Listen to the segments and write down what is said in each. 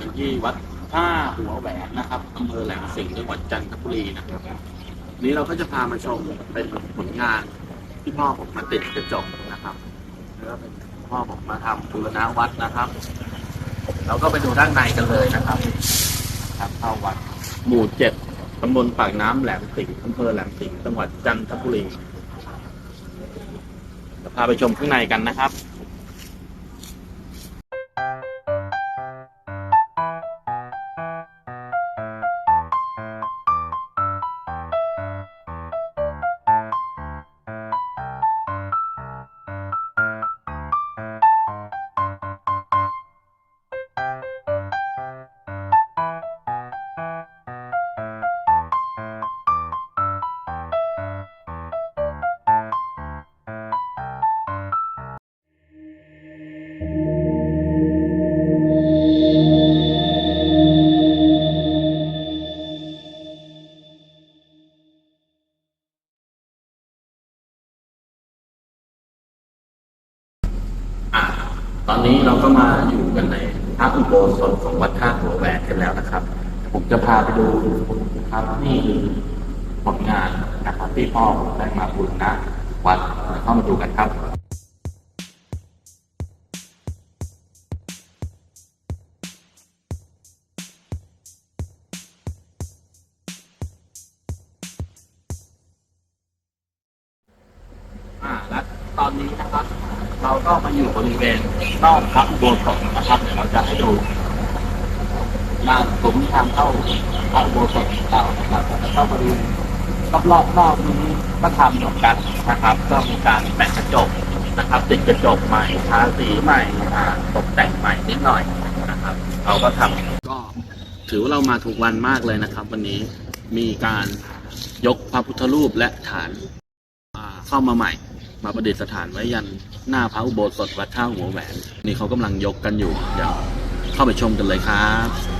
อยู่ที่วัดท่าหัวแหวนนะครับอำเภอแหลมสิงห์จังหวัดจันทบุรีนะครับนี้เราก็จะพามาชมเป็นผลงานที่พ่อผมมาติดกระจกนะครับแล้วเป็นพ่อผมมาทำบูรณะวัดนะครับ เราก็ไปดูด้านในกันเลยนะครับครับเข้าวัด หมู่เจ็ดตำบลปากน้ำแหลมสิงห์อำเภอแหลมสิงห์จังหวัดจันทบุรีเดี๋ยวพาไปชมข้างในกันนะครับ ตอนนี้เราก็มาอยู่กันในพระอุโบสถของวัดท่าหัวแหวนกันแล้วนะครับ ผมจะพาไปดูครับนี่คือผลงานนะครับที่พ่อผมได้มาบูรณะวัดเข้ามาดูกันครับอ่าและตอนนี้นะครับ เราก็มาอยู่บริเวณนอกพระอุโบสถนะครับเดี๋ยวเราจะให้ดูลานผมทางเข้าพระอุโบสถของเรานะครับแล้วก็บริเวณรอบๆนอกนี้ก็ทำเหมือนกันนะครับ ก็มีการแปะกระจกนะครับ ติดกระจกใหม่ทาสีใหม่ตกแต่งใหม่นิดหน่อยนะครับ เราก็ทำก็ถือว่าเรามาถูกวันมากเลยนะครับ วันนี้มีการยกพระพุทธรูปและฐานเข้ามาใหม่ มาประดิษฐานไว้ยันหน้าพระอุโบสถวัดท่าหัวแหวน นี่เขากำลังยกกันอยู่ เดี๋ยวเข้าไปชมกันเลยครับ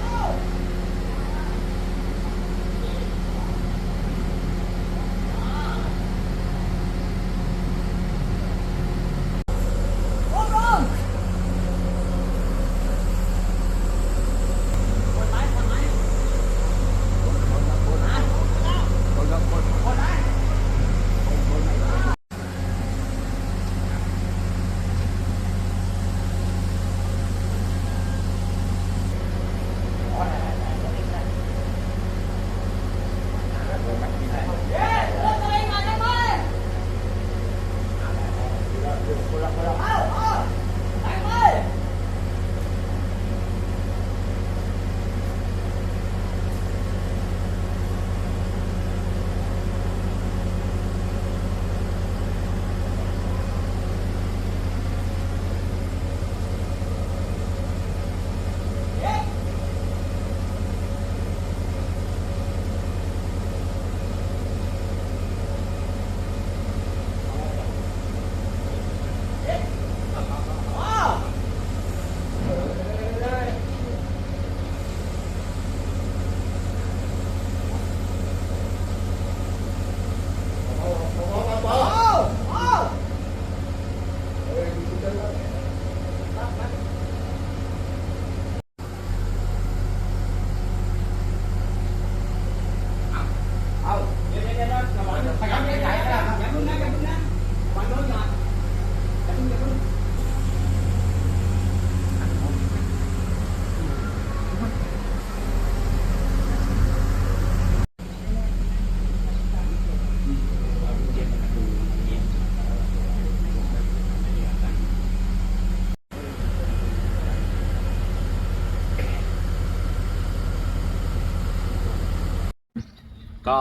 ก็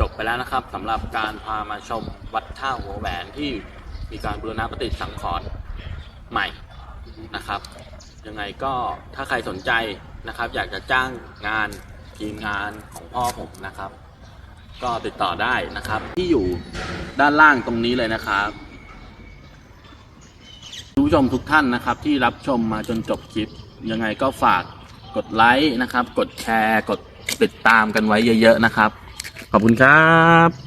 จบไปแล้วนะครับสำหรับการพามาชมวัดท่าหัวแหวนที่มีการบูรณะปฏิสังขรณ์ใหม่นะครับ ยังไงก็ถ้าใครสนใจนะครับ อยากจะจ้างงานทีมงานของพ่อผมนะครับ ก็ติดต่อได้นะครับ ที่อยู่ด้านล่างตรงนี้เลยนะครับผู้ชมทุกท่านนะครับที่รับชมมาจนจบคลิป ยังไงก็ฝากกดไลค์นะครับ กดแชร์ กดติดตามกันไว้เยอะ ๆ นะครับ ขอบคุณครับ